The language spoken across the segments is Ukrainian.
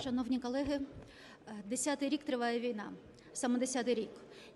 Шановні колеги, десятий рік триває війна, саме десятий рік.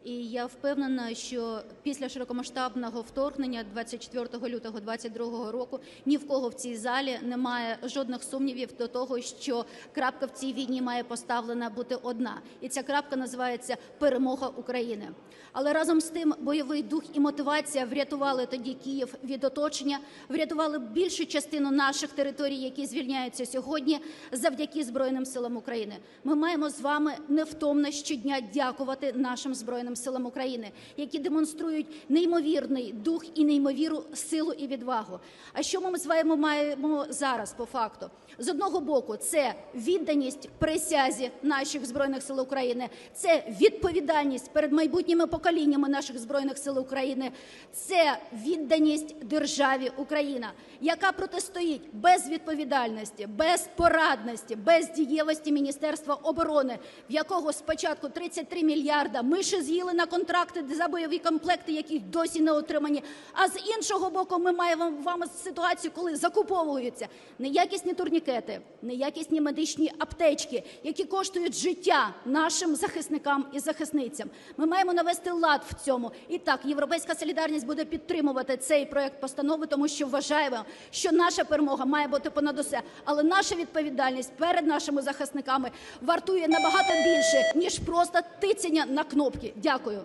І я впевнена, що після широкомасштабного вторгнення 24 лютого 2022 року ні в кого в цій залі немає жодних сумнівів до того, що крапка в цій війні має поставлена бути одна, і ця крапка називається перемога України. Але разом з тим бойовий дух і мотивація врятували тоді Київ від оточення, врятували більшу частину наших територій, які звільняються сьогодні, завдяки Збройним силам України. Ми маємо з вами невтомно щодня дякувати нашим збройним силам України, які демонструють неймовірний дух і неймовірну силу і відвагу. А що ми з маємо зараз по факту? З одного боку, це відданість присязі наших збройних сил України, це відповідальність перед майбутніми поколіннями наших збройних сил України, це відданість державі Україна, яка протистоїть без відповідальності, без порадності, без дієвості Міністерства оборони, в якого спочатку 33 мільярда ми ще з'їли на контракти за бойові комплекти, які досі не отримані. А з іншого боку, ми маємо вами ситуацію, коли закуповуються неякісні турнікети, неякісні медичні аптечки, які коштують життя нашим захисникам і захисницям. Ми маємо навести лад в цьому. І так, європейська солідарність буде підтримувати цей проект постанови, тому що вважаємо, що наша перемога має бути понад усе. Але наша відповідальність перед нашими захисниками вартує набагато більше ніж просто тицяння на кнопки. Дякую.